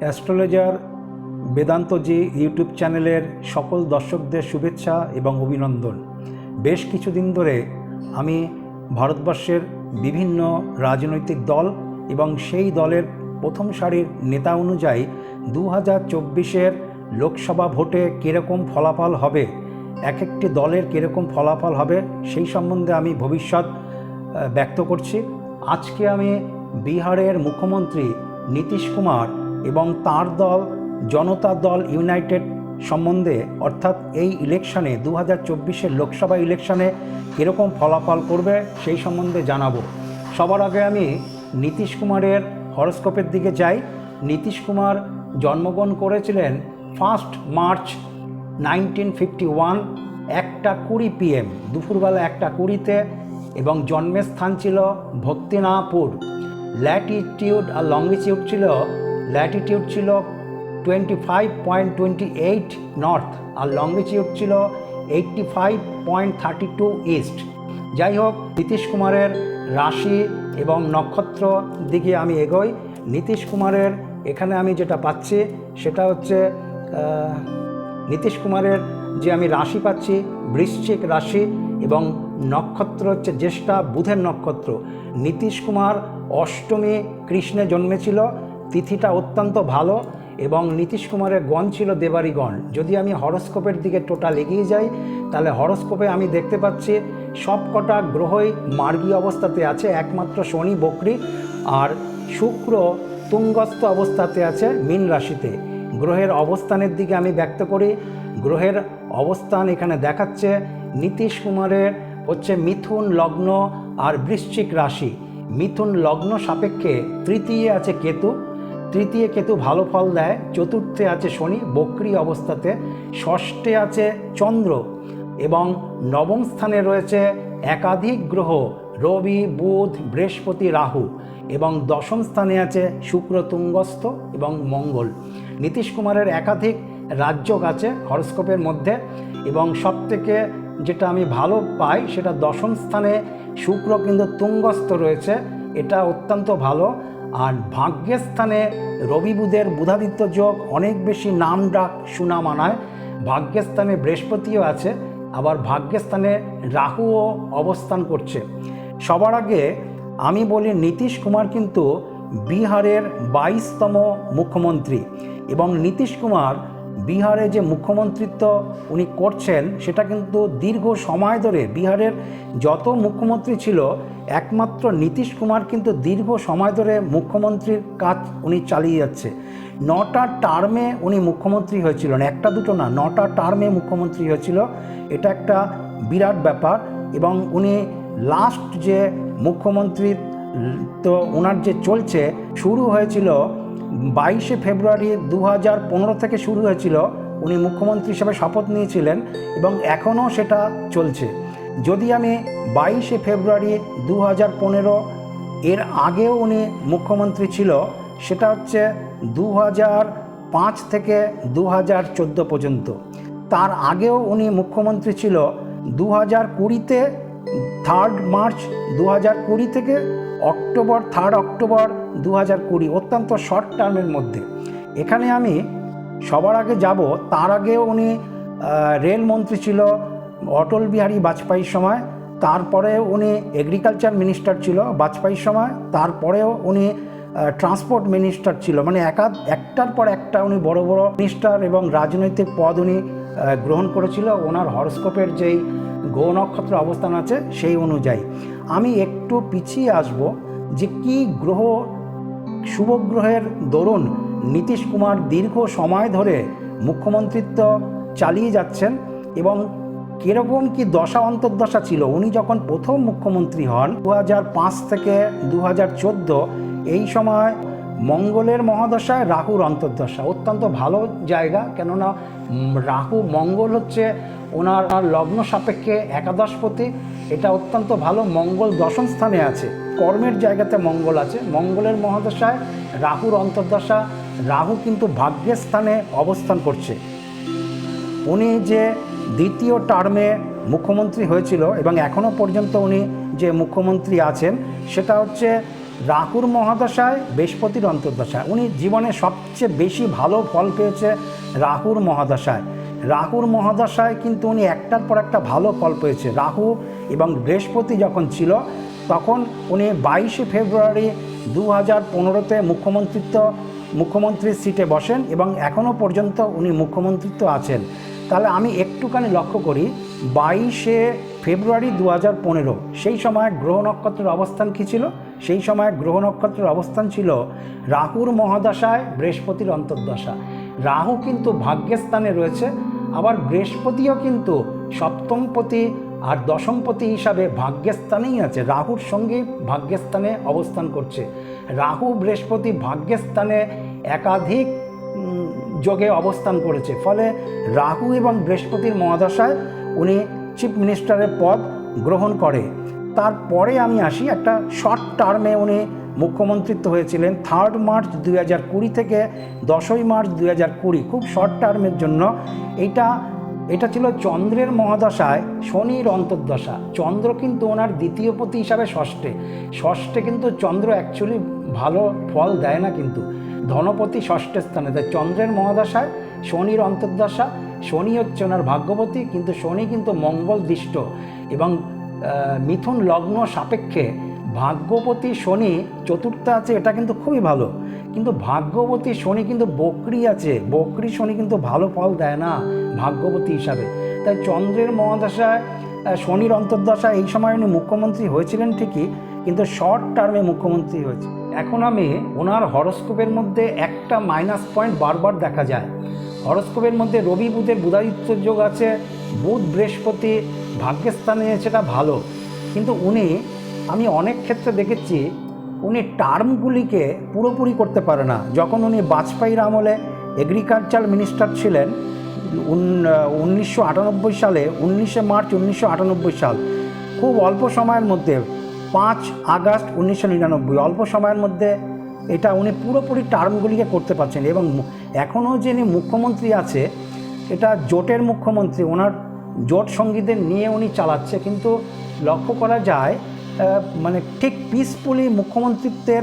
Astrologer বেদান্তজি YouTube চ্যানেলের সকল দর্শকদের শুভেচ্ছা এবং অভিনন্দন। বেশ কিছুদিন ধরে আমি ভারতবর্ষের বিভিন্ন রাজনৈতিক দল এবং সেই দলের প্রথম সারির নেতা অনুযায়ী দু হাজার চব্বিশের লোকসভা ভোটে কীরকম ফলাফল হবে এক একটি দলের কীরকম ফলাফল হবে সেই সম্বন্ধে আমি ভবিষ্যৎ ব্যক্ত করছি। আজকে আমি বিহারের মুখ্যমন্ত্রী নীতিশ কুমার এবং তার দল, জনতা দল ইউনাইটেড সম্বন্ধে, অর্থাৎ এই ইলেকশনে দু হাজার লোকসভা ইলেকশনে কীরকম ফলাফল করবে সেই সম্বন্ধে জানাব। সবার আগে আমি নীতিশ কুমারের হরস্কোপের দিকে যাই। নীতিশ কুমার জন্মগ্রহণ করেছিলেন first March nineteen fifty one, একটা কুড়ি পিএম দুপুরবেলা একটা কুড়িতে, এবং জন্মের স্থান ছিল ভক্তিনাপুর। ল্যাটিটিউড আর লঙ্গিটিউড ছিল ল্যাটিটিউড ছিল twenty five point twenty eight north আর লঙ্গিটিউড ছিল eighty five point thirty two east যাই হোক, নীতিশ কুমারের রাশি এবং নক্ষত্র দিকে আমি এগোই। নীতিশ কুমারের এখানে আমি যেটা পাচ্ছি সেটা হচ্ছে নীতিশ কুমারের যে আমি রাশি পাচ্ছি, বৃশ্চিক রাশি এবং নক্ষত্র হচ্ছে জ্যেষ্ঠা বুধের নক্ষত্র। নীতিশ কুমার অষ্টমী কৃষ্ণে জন্মেছিল তিথিটা অত্যন্ত ভালো এবং নীতিশ কুমারের গণ ছিল দেবারি গণ। যদি আমি হরস্কোপের দিকে টোটাল এগিয়ে যাই, তাহলে হরস্কোপে আমি দেখতে পাচ্ছি সব কটা গ্রহই মার্গী অবস্থাতে আছে, একমাত্র শনি বকরি আর শুক্র তুঙ্গস্থ অবস্থাতে আছে মীন রাশিতে। গ্রহের অবস্থানের দিকে আমি ব্যক্ত করি। গ্রহের অবস্থান এখানে দেখাচ্ছে নীতিশ কুমারের হচ্ছে মিথুন লগ্ন আর বৃশ্চিক রাশি। মিথুন লগ্ন সাপেক্ষে তৃতীয় আছে কেতু। তৃতীয় কেতু ভালো ফল দেয়, চতুর্থে আছে শনি, বক্রি অবস্থাতে, ষষ্ঠে আছে চন্দ্র এবং নবম স্থানে রয়েছে একাধিক গ্রহ, রবি, বুধ, বৃহস্পতি, রাহু এবং দশম স্থানে আছে শুক্র, তুঙ্গস্থ এবং মঙ্গল। নীতিশ কুমারের একাধিক রাজ্যক আছে হরস্কোপের মধ্যে এবং সবথেকে যেটা আমি ভালো পাই সেটা দশম স্থানে শুক্র কিন্তু তুঙ্গস্থ রয়েছে, এটা অত্যন্ত ভালো। আর ভাগ্যস্থানে রবি বুধের বুধাদিত্য যোগ অনেক বেশি নাম ডাক সুনাম আনায়। ভাগ্যস্থানে বৃহস্পতিও আছে, আবার ভাগ্যস্থানে রাহুও অবস্থান করছে। সবার আগে আমি বলি, নীতিশ কুমার কিন্তু বিহারের বাইশতম মুখ্যমন্ত্রী এবং নীতিশ কুমার বিহারে যে মুখ্যমন্ত্রিত্ব উনি করছেন, সেটা কিন্তু দীর্ঘ সময় ধরে বিহারের যত মুখ্যমন্ত্রী ছিল, একমাত্র নীতিশ কুমার কিন্তু দীর্ঘ সময় ধরে মুখ্যমন্ত্রীর কাজ উনি চালিয়ে যাচ্ছে। নটা টার্মে উনি মুখ্যমন্ত্রী হয়েছিলেন, একটা দুটো না, নটা টার্মে মুখ্যমন্ত্রী হয়েছিল। এটা একটা বিরাট ব্যাপার এবং উনি লাস্ট যে মুখ্যমন্ত্রী তো ওনার যে চলছে, শুরু হয়েছিল বাইশে ফেব্রুয়ারি দু হাজার পনেরো থেকে শুরু হয়েছিল। উনি মুখ্যমন্ত্রী হিসেবে শপথ নিয়েছিলেন এবং এখনও সেটা চলছে। যদি আমি বাইশে ফেব্রুয়ারি দু হাজার পনেরো এর আগেও উনি মুখ্যমন্ত্রী ছিল, সেটা হচ্ছে দু হাজার পাঁচ থেকে দু হাজার চোদ্দ পর্যন্ত। তার আগেও উনি মুখ্যমন্ত্রী ছিল দু হাজার কুড়িতে থার্ড মার্চ দু হাজার কুড়ি থেকে অক্টোবর থার্ড অক্টোবর দু হাজার কুড়ি, অত্যন্ত শর্ট টার্মের মধ্যে। এখানে আমি সবার আগে যাব, তার আগেও উনি রেলমন্ত্রী ছিল, অটল বিহারী বাজপেয়ীর সময়, তারপরে উনি এগ্রিকালচার মিনিস্টার ছিল বাজপেয়ীর সময়, তারপরেও উনি ট্রান্সপোর্ট মিনিস্টার ছিল। মানে একাধ একটার পর একটা উনি বড় বড় মিনিস্টার এবং রাজনৈতিক পদ উনি গ্রহণ করেছিল। ওনার হরস্কোপের যেই গৌ নক্ষত্র অবস্থান আছে, সেই অনুযায়ী। আমি একটু পিছিয়ে আসব যে কি গ্রহ শুভ গ্রহের দরুন নীতিশ কুমার দীর্ঘ সময় ধরে মুখ্যমন্ত্রিত্ব চালিয়ে যাচ্ছেন এবং কীরকম কি দশা অন্তর্দশা ছিল, উনি যখন প্রথম মুখ্যমন্ত্রী হন দু থেকে দু হাজার চোদ্দ, এই সময় মঙ্গলের মহাদশায় রাহুর অন্তর্দশা। অত্যন্ত ভালো জায়গা, কেননা রাহু মঙ্গল হচ্ছে ওনার লগ্ন সাপেক্ষে একাদশপতি এটা অত্যন্ত ভালো, মঙ্গল দশম স্থানে আছে। কর্মের জায়গাতে মঙ্গল আছে। মঙ্গলের মহাদশায় রাহুর অন্তর্দশা, রাহু কিন্তু ভাগ্যের স্থানে অবস্থান করছে। উনি যে দ্বিতীয় টার্মে মুখ্যমন্ত্রী হয়েছিল এবং এখনও পর্যন্ত উনি যে মুখ্যমন্ত্রী আছেন, সেটা হচ্ছে রাহুর মহাদশায় বৃহস্পতির অন্তর্দশায়। উনি জীবনে সবচেয়ে বেশি ভালো ফল পেয়েছে রাহুর মহাদশায়। রাহুর মহাদশায় কিন্তু উনি একটার পর একটা ভালো ফল পেয়েছে। রাহু এবং বৃহস্পতি যখন ছিল তখন উনি বাইশে ফেব্রুয়ারি দু হাজার পনেরোতে মুখ্যমন্ত্রিত্ব, মুখ্যমন্ত্রীর সিটে বসেন এবং এখনও পর্যন্ত উনি মুখ্যমন্ত্রিত্ব আছেন। তাহলে আমি একটুখানি লক্ষ্য করি, বাইশে ফেব্রুয়ারি দু হাজার পনেরো, সেই সময় গ্রহ নক্ষত্রের অবস্থান কী ছিল? সেই সময় গ্রহ নক্ষত্রের অবস্থান ছিল রাহুর মহাদশায় বৃহস্পতির অন্তর্দশা। রাহু কিন্তু ভাগ্যস্থানে রয়েছে, আবার বৃহস্পতিও কিন্তু সপ্তমপতি আর দশমপতি হিসাবে ভাগ্যস্থানেই আছে। রাহুর সঙ্গে ভাগ্যস্থানে অবস্থান করছে। রাহু বৃহস্পতি ভাগ্যস্থানে একাধিক যোগে অবস্থান করেছে। ফলে রাহু এবং বৃহস্পতির মহাদশায় উনি চিফ মিনিস্টারের পদ গ্রহণ করে। তারপরে আমি আসি, একটা শর্ট টার্মে উনি মুখ্যমন্ত্রিত্ব হয়েছিলেন। থার্ড মার্চ দুই হাজার কুড়ি থেকে দশই মার্চ দুই হাজার কুড়ি। খুব শর্ট টার্মের জন্য। এটা এটা ছিল চন্দ্রের মহাদশায় শনির অন্তর্দশা। চন্দ্র কিন্তু ওনার দ্বিতীয় পতি হিসাবে ষষ্ঠে। ষষ্ঠে কিন্তু চন্দ্র অ্যাকচুয়ালি ভালো ফল দেয় না কিন্তু। ধনপতি ষষ্ঠের স্থানে। তাই চন্দ্রের মহাদশায়, শনির অন্তর্দশা, শনি হচ্ছে ওনার ভাগ্যবতী কিন্তু শনি কিন্তু মঙ্গল দিষ্ট এবং মিথুন লগ্ন সাপেক্ষে ভাগ্যবতী শনি চতুর্থ আছে, এটা কিন্তু খুবই ভালো। কিন্তু ভাগ্যবতী শনি কিন্তু বকরি আছে। বকরি শনি কিন্তু ভালো ফল দেয় না ভাগ্যবতী হিসাবে। তাই চন্দ্রের মহাদশায় শনির অন্তর্দশা এই সময় উনি মুখ্যমন্ত্রী হয়েছিলেন ঠিকই, কিন্তু শর্ট টার্মে মুখ্যমন্ত্রী হয়েছে। এখন আমি ওনার হরস্কোপের মধ্যে একটা মাইনাস পয়েন্ট বারবার দেখা যায়। হরস্কোপের মধ্যে রবি বুধের বুধাদিত্য যোগ আছে, বুধ বৃহস্পতি ভাগ্যস্থানে সেটা ভালো। কিন্তু উনি, আমি অনেক ক্ষেত্রে দেখেছি উনি টার্মগুলিকে পুরোপুরি করতে পারে না। যখন উনি বাজপেয়ীর আমলে এগ্রিকালচার মিনিস্টার ছিলেন উনিশশো আটানব্বই সালে, উনিশে মার্চ উনিশশো আটানব্বই সাল, খুব অল্প সময়ের মধ্যে, পাঁচ আগস্ট উনিশশো নিরানব্বই, অল্প সময়ের মধ্যে এটা উনি পুরোপুরি টার্মগুলিকে করতে পারছেন এবং এখনও যিনি মুখ্যমন্ত্রী আছে, এটা জোটের মুখ্যমন্ত্রী, ওনার জোট সঙ্গীদের নিয়ে উনি চালাচ্ছে। কিন্তু লক্ষ্য করা যায় মানে ঠিক পিসফুলি মুখ্যমন্ত্রিত্বের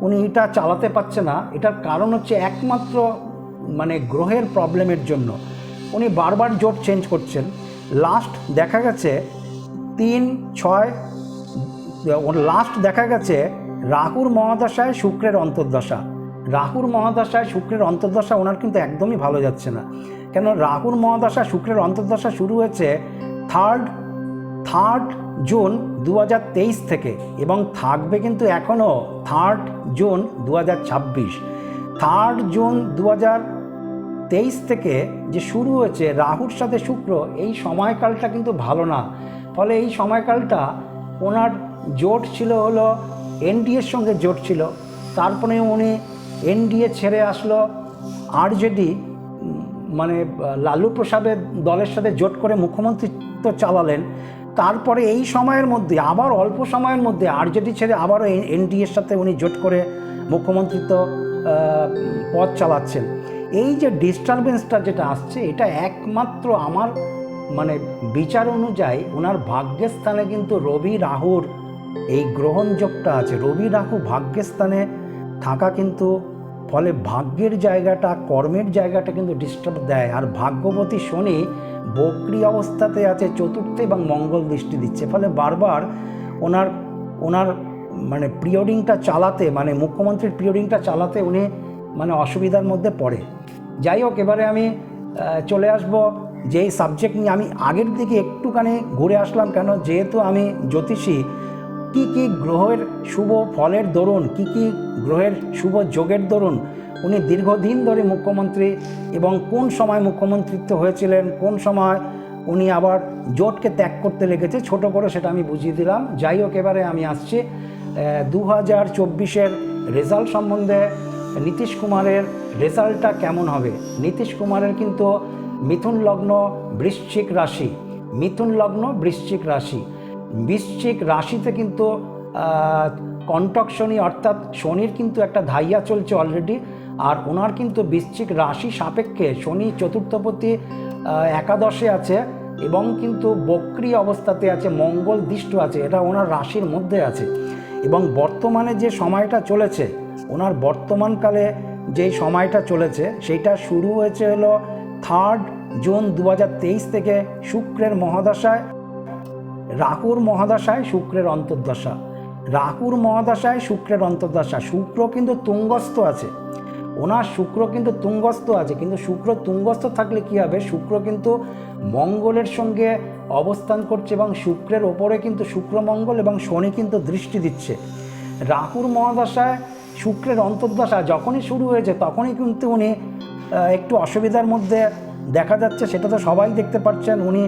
উনি এটা চালাতে পারছে না। এটার কারণ হচ্ছে একমাত্র মানে গ্রহের প্রবলেমের জন্য। উনি বারবার জোট চেঞ্জ করছেন। লাস্ট দেখা গেছে তিন, ছয় লাস্ট দেখা গেছে রাহুর মহাদশায় শুক্রের অন্তর্দশা। রাহুর মহাদশায় শুক্রের অন্তর্দশা ওনার কিন্তু একদমই ভালো যাচ্ছে না। কেন? রাহুর মহাদশা শুক্রের অন্তর্দশা শুরু হয়েছে থার্ড থার্ড জুন দু হাজার তেইশ থেকে এবং থাকবে কিন্তু এখনও থার্ড জুন দু হাজার ছাব্বিশ। থার্ড জুন দু তেইশ থেকে যে শুরু হয়েছে রাহুর সাথে শুক্র, এই সময়কালটা কিন্তু ভালো না। ফলে এই সময়কালটা ওনার জোট ছিল হলো এনডিএর সঙ্গে জোট ছিল। তারপরে উনি এনডিএ ছেড়ে আসলো, আরজেডি মানে লালু প্রসাদের দলের সাথে জোট করে মুখ্যমন্ত্রিত্ব চালালেন। তারপরে এই সময়ের মধ্যে, আবার অল্প সময়ের মধ্যে আরজেডি ছেড়ে আবারও এনডিএর সাথে উনি জোট করে মুখ্যমন্ত্রিত্ব পদ চালাচ্ছেন। এই যে ডিস্টারবেন্সটা যেটা আসছে, এটা একমাত্র আমার মানে বিচার অনুযায়ী ওনার ভাগ্যস্থানে কিন্তু রবি রাহুর এই গ্রহণযোগটা আছে। রবি রাহু ভাগ্যস্থানে থাকা কিন্তু ফলে ভাগ্যের জায়গাটা, কর্মের জায়গাটা কিন্তু ডিস্টার্ব দেয়। আর ভাগ্যবতী শনি বক্রি অবস্থাতে আছে, চতুর্থে এবং মঙ্গল দৃষ্টি দিচ্ছে। ফলে বারবার ওনার ওনার মানে পিরিয়ডিংটা চালাতে মানে মুখ্যমন্ত্রীর পিরিয়ডিংটা চালাতে উনি মানে অসুবিধার মধ্যে পড়ে। যাই হোক, এবারে আমি চলে আসব যেই সাবজেক্ট নিয়ে। আমি আগের দিকে একটুখানি ঘুরে আসলাম কেন? যেহেতু আমি জ্যোতিষী, কি কি গ্রহের শুভ ফলের দরুন, কি কি গ্রহের শুভ যোগের দরুন উনি দীর্ঘদিন ধরে মুখ্যমন্ত্রী এবং কোন সময় মুখ্যমন্ত্রিত্ব হয়েছিলেন কোন সময় উনি আবার জোটকে ত্যাগ করতে লেগেছে ছোট করে সেটা আমি বুঝিয়ে দিলাম। যাই হোক এবারে আমি আসছি। দু হাজার চব্বিশের রেজাল্ট সম্বন্ধে নীতিশ কুমারের রেজাল্টটা কেমন হবে? নীতিশ কুমারের কিন্তু মিথুন লগ্ন বৃশ্চিক রাশি। মিথুন লগ্ন বৃশ্চিক রাশি। বৃশ্চিক রাশিতে কিন্তু আহ, কণ্টক শনি অর্থাৎ শনির কিন্তু একটা ধাইয়া চলছে অলরেডি আর ওনার কিন্তু বৃশ্চিক রাশি সাপেক্ষে শনি চতুর্থপতি একাদশে আছে এবং কিন্তু বক্রি অবস্থাতে আছে, মঙ্গল দৃষ্ট আছে, এটা ওনার রাশির মধ্যে আছে। এবং বর্তমানে যে সময়টা চলেছে, ওনার বর্তমানকালে যে সময়টা চলেছে সেইটা শুরু হয়েছে হলো থার্ড জুন দু হাজার তেইশ থেকে শুক্রের মহাদশায়। রাহুর মহাদশায় শুক্রের অন্তর্দশা। রাহুর মহাদশায় শুক্রের অন্তর্দশা। শুক্র কিন্তু তুঙ্গস্থ আছে। ওনার শুক্র কিন্তু তুঙ্গস্থ আছে, কিন্তু শুক্র তুঙ্গস্থ থাকলে কি হবে? শুক্র কিন্তু মঙ্গলের সঙ্গে অবস্থান করছে এবং শুক্রের ওপরে কিন্তু শুক্র মঙ্গল এবং শনি কিন্তু দৃষ্টি দিচ্ছে। রাহুর মহাদশায় শুক্রের অন্তর্দশা যখনই শুরু হয়েছে তখনই কিন্তু উনি একটু অসুবিধার মধ্যে দেখা যাচ্ছে, সেটা তো সবাই দেখতে পাচ্ছেন উনি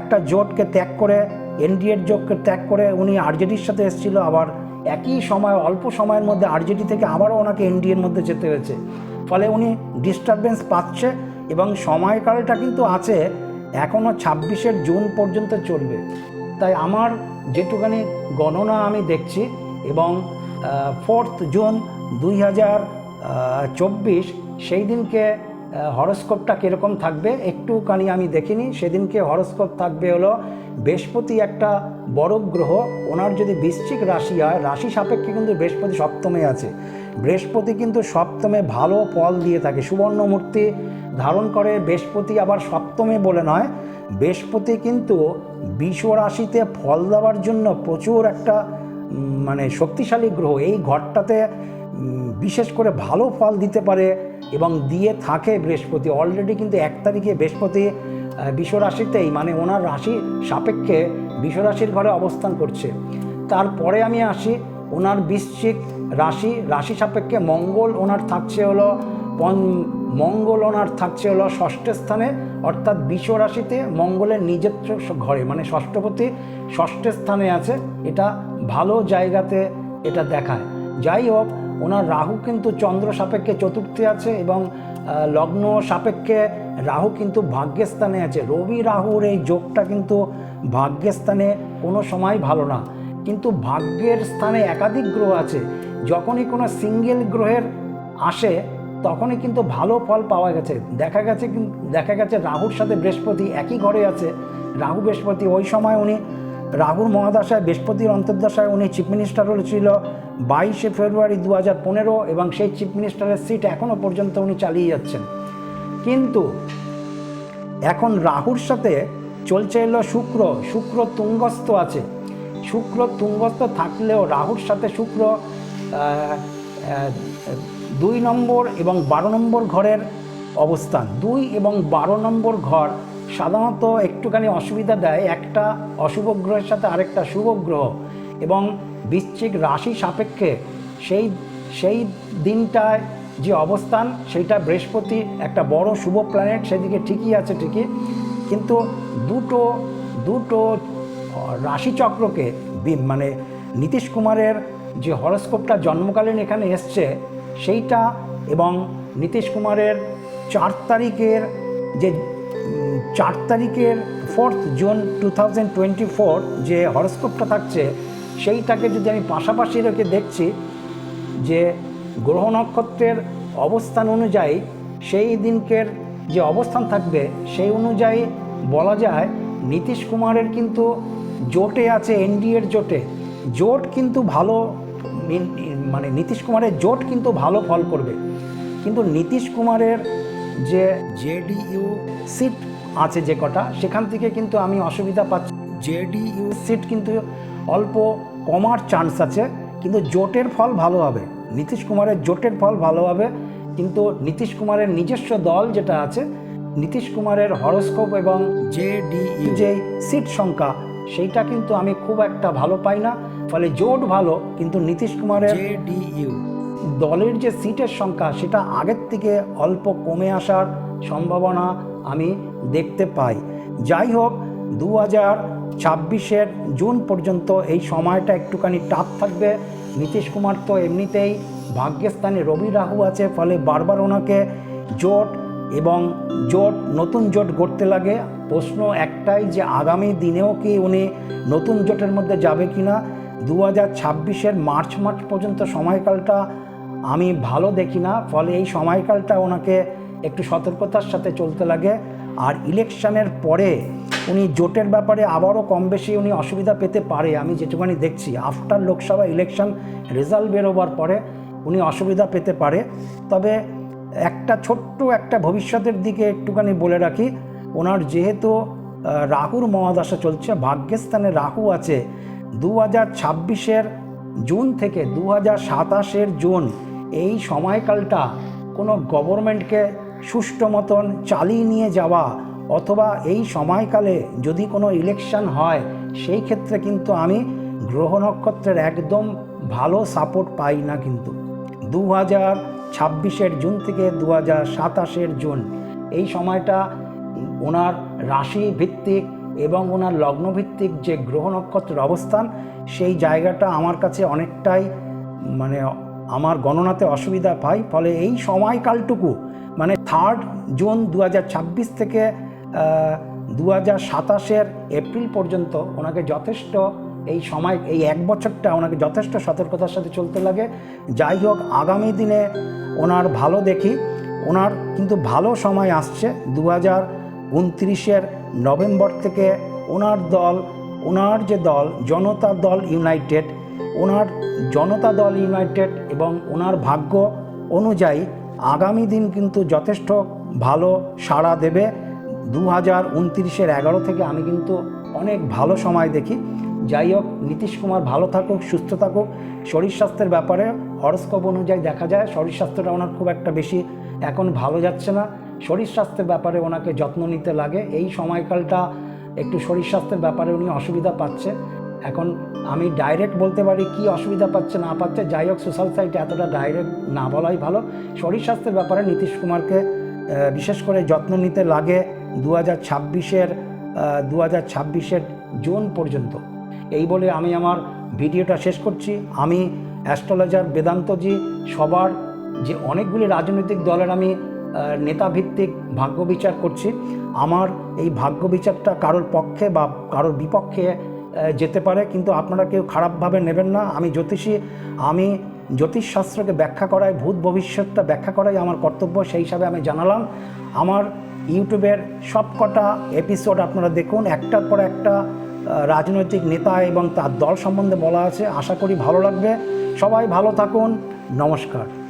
একটা জোটকে ত্যাগ করে এনডিএর জোটকে ত্যাগ করে উনি আরজেডির সাথে এসেছিল, আবার একই সময়, অল্প সময়ের মধ্যে আরজেডি থেকে আবারও ওনাকে এনডিএর মধ্যে যেতে হয়েছে। ফলে উনি ডিস্টারবেন্স পাচ্ছে এবং সময়কালটা কিন্তু আছে এখনও ছাব্বিশের জুন পর্যন্ত চলবে। তাই আমার যেটুখানি গণনা আমি দেখছি এবং ফোর্থ জুন দুই হাজার চব্বিশ, সেই দিনকে হরস্কোপটা কীরকম থাকবে একটুখানি আমি দেখিনি। সেদিনকে হরস্কোপ থাকবে হলো বৃহস্পতি একটা বড় গ্রহ, ওনার যদি বৃশ্চিক রাশি হয়, রাশি সাপেক্ষে কিন্তু বৃহস্পতি সপ্তমে আছে। বৃহস্পতি কিন্তু সপ্তমে ভালো ফল দিয়ে থাকে সুবর্ণমূর্তি ধারণ করে, বৃহস্পতি আবার সপ্তমে বলে নয়। বৃহস্পতি কিন্তু বিষ রাশিতে ফল দেওয়ার জন্য প্রচুর একটা মানে শক্তিশালী গ্রহ। এই ঘরটাতে বিশেষ করে ভালো ফল দিতে পারে এবং দিয়ে থাকে বৃহস্পতি। অলরেডি কিন্তু এক তারিখে বৃহস্পতি বিশ্বরাশিতেই মানে ওনার রাশি সাপেক্ষে বিশ্বরাশির ঘরে অবস্থান করছে। তারপরে আমি আসি, ওনার বৃশ্চিক রাশি রাশি সাপেক্ষে মঙ্গল ওনার থাকছে হলো মঙ্গল ওনার থাকছে হলো ষষ্ঠ স্থানে, অর্থাৎ বিষ রাশিতে মঙ্গলের নিজস্ব ঘরে মানে ষষ্ঠপতি ষষ্ঠ স্থানে আছে। এটা ভালো জায়গাতে এটা দেখায়। যাই হোক ওনার রাহু কিন্তু চন্দ্র সাপেক্ষে চতুর্থে আছে এবং লগ্ন সাপেক্ষে রাহু কিন্তু ভাগ্যস্থানে আছে। রবি রাহুর এই যোগটা কিন্তু ভাগ্যস্থানে কোনো সময় ভালো না। কিন্তু ভাগ্যের স্থানে একাধিক গ্রহ আছে। যখনই কোনো সিঙ্গেল গ্রহের আসে, তখনই কিন্তু ভালো ফল পাওয়া গেছে। দেখা গেছে দেখা গেছে রাহুর সাথে বৃহস্পতি একই ঘরে আছে। রাহু বৃহস্পতি ওই সময় উনি, রাহুর মহাদশায় বৃহস্পতির অন্তর্দশায় উনি চিফ মিনিস্টার হয়েছিল। বাইশে ফেব্রুয়ারি দু হাজার পনেরো এবং সেই চিফ মিনিস্টারের সিট এখনও পর্যন্ত উনি চালিয়ে যাচ্ছেন। কিন্তু এখন রাহুর সাথে চলছে এলো শুক্র। শুক্র তুঙ্গস্থ আছে। শুক্র তুঙ্গস্থ থাকলেও রাহুর সাথে শুক্র দুই নম্বর এবং বারো নম্বর ঘরের অবস্থান। দুই এবং বারো নম্বর ঘর সাধারণত একটুখানি অসুবিধা দেয়। একটা অশুভ গ্রহের সাথে আরেকটা শুভ গ্রহ। এবং বৃশ্চিক রাশি সাপেক্ষে সেই সেই দিনটায় যে অবস্থান, সেইটা বৃহস্পতি একটা বড় শুভ প্ল্যানেট সেদিকে ঠিকই আছে ঠিকই, কিন্তু দুটো দুটো রাশিচক্রকে মানে নীতিশ কুমারের যে হরস্কোপটা জন্মকালীন এখানে এসছে, সেইটা এবং নীতিশ কুমারের চার তারিখের যে চার তারিখের fourth June two thousand twenty four যে হরস্কোপটা থাকছে সেইটাকে যদি আমি পাশাপাশি রেখে দেখছি যে গ্রহ নক্ষত্রের অবস্থান অনুযায়ী সেই দিনকের যে অবস্থান থাকবে, সেই অনুযায়ী বলা যায় নীতিশ কুমারের কিন্তু জোটে আছে, এনডিএর জোটে। জোট কিন্তু ভালো মানে নীতিশ কুমারের জোট কিন্তু ভালো ফল করবে। কিন্তু নীতিশ কুমারের যে জেডিইউ সিট আছে যে কটা, সেখান থেকে কিন্তু আমি অসুবিধা পাচ্ছি। জেডিইউ সিট কিন্তু অল্প কমার চান্স আছে কিন্তু জোটের ফল ভালো হবে। নীতিশ কুমারের জোটের ফল ভালো হবে কিন্তু নীতিশ কুমারের নিজস্ব দল যেটা আছে নীতিশ কুমারের হরস্কোপ এবং জেডিইউ যে সিট সংখ্যা সেইটা কিন্তু আমি খুব একটা ভালো পাই না। ফলে জোট ভালো কিন্তু নীতিশ কুমারের জেডিইউ দলের যে সিটের সংখ্যা সেটা আগের থেকে অল্প কমে আসার সম্ভাবনা আমি দেখতে পাই। যাই হোক দু হাজার ছাব্বিশের জুন পর্যন্ত এই সময়টা একটুখানি টাফ থাকবে। নীতিশ কুমার তো এমনিতেই ভাগ্যস্থানে রবি রাহু আছে, ফলে বারবার ওনাকে জোট এবং জোট, নতুন জোট গড়তে লাগে। প্রশ্ন একটাই যে আগামী দিনেও কি উনি নতুন জোটের মধ্যে যাবে কি না দু হাজার ছাব্বিশের মার্চ মাস পর্যন্ত সময়কালটা আমি ভালো দেখি না, ফলে এই সময়কালটা ওনাকে একটু সতর্কতার সাথে চলতে লাগে। আর ইলেকশনের পরে উনি জোটের ব্যাপারে আবারও কম বেশি উনি অসুবিধা পেতে পারে, আমি যেটুখানি দেখছি। আফটার লোকসভা ইলেকশন রেজাল্ট বেরোবার পরে উনি অসুবিধা পেতে পারে। তবে একটা ছোট্ট একটা ভবিষ্যতের দিকে একটুখানি বলে রাখি, ওনার যেহেতু রাহুর মহাদশা চলছে ভাগ্যস্থানে রাহু আছে দু হাজার ছাব্বিশের জুন থেকে দু হাজার সাতাশের জুন এই সময়কালটা কোনো গভর্নমেন্টকে সুষ্ঠু মতন চালিয়ে নিয়ে যাওয়া অথবা এই সময়কালে যদি কোনো ইলেকশন হয়, সেই ক্ষেত্রে কিন্তু আমি গ্রহ নক্ষত্রের একদম ভালো সাপোর্ট পাই না কিন্তু। দু হাজার ছাব্বিশের জুন থেকে দু হাজার সাতাশের জুন, এই সময়টা ওনার রাশি ভিত্তিক এবং ওনার লগ্নভিত্তিক যে গ্রহ নক্ষত্রের অবস্থান, সেই জায়গাটা আমার কাছে অনেকটাই মানে আমার গণনাতে অসুবিধা পাই ফলে এই সময়কালটুকু মানে থার্ড জুন দু হাজার ছাব্বিশ থেকে দু হাজার সাতাশের এপ্রিল পর্যন্ত ওনাকে যথেষ্ট এই সময়, এই এক বছরটা ওনাকে যথেষ্ট সতর্কতার সাথে চলতে লাগে। যাই হোক, আগামী দিনে ওনার ভালো দেখি। ওনার কিন্তু ভালো সময় আসছে। দু হাজার উনত্রিশের নভেম্বর থেকে ওনার দল, ওনার যে দল, জনতা দল ইউনাইটেড, ওনার জনতা দল ইউনাইটেড এবং ওনার ভাগ্য অনুযায়ী আগামী দিন কিন্তু যথেষ্ট ভালো সাড়া দেবে। দু হাজার উনত্রিশের এগারো থেকে আমি কিন্তু অনেক ভালো সময় দেখি। যাই হোক, নীতিশ কুমার ভালো থাকুক, সুস্থ থাকুক। শরীর স্বাস্থ্যের ব্যাপারে হরস্কোপ অনুযায়ী দেখা যায়, শরীর স্বাস্থ্যটা ওনার খুব একটা বেশি এখন ভালো যাচ্ছে না। শরীর স্বাস্থ্যের ব্যাপারে ওনাকে যত্ন নিতে লাগে। এই সময়কালটা একটু শরীর স্বাস্থ্যের ব্যাপারে উনি অসুবিধা পাচ্ছে। এখন আমি ডাইরেক্ট বলতে পারি কি অসুবিধা পাচ্ছে, না পাচ্ছে। যাই হোক, সোশ্যাল সাইটে এতটা ডাইরেক্ট না বলাই ভালো। শরীর স্বাস্থ্যের ব্যাপারে নীতিশ কুমারকে বিশেষ করে যত্ন নিতে লাগে। দু হাজার ছাব্বিশের দু হাজার ছাব্বিশের জুন পর্যন্ত। এই বলে আমি আমার ভিডিওটা শেষ করছি। আমি অ্যাস্ট্রোলজার বেদান্তজি সবার যে অনেকগুলি রাজনৈতিক দলের আমি নেতাভিত্তিক নেতা ভাগ্য বিচার করছি। আমার এই ভাগ্য বিচারটা কারোর পক্ষে বা কারোর বিপক্ষে যেতে পারে, কিন্তু আপনারা কেউ খারাপভাবে নেবেন না। আমি জ্যোতিষী, আমি জ্যোতিষশাস্ত্রকে ব্যাখ্যা করাই, ভূত ভবিষ্যৎটা ব্যাখ্যা করাই আমার কর্তব্য, সেই হিসাবে আমি জানালাম। আমার ইউটিউবের সবকটা এপিসোড আপনারা দেখুন। একটার পর একটা রাজনৈতিক নেতা এবং তার দল সম্বন্ধে বলা আছে। আশা করি ভালো লাগবে। সবাই ভালো থাকুন। নমস্কার।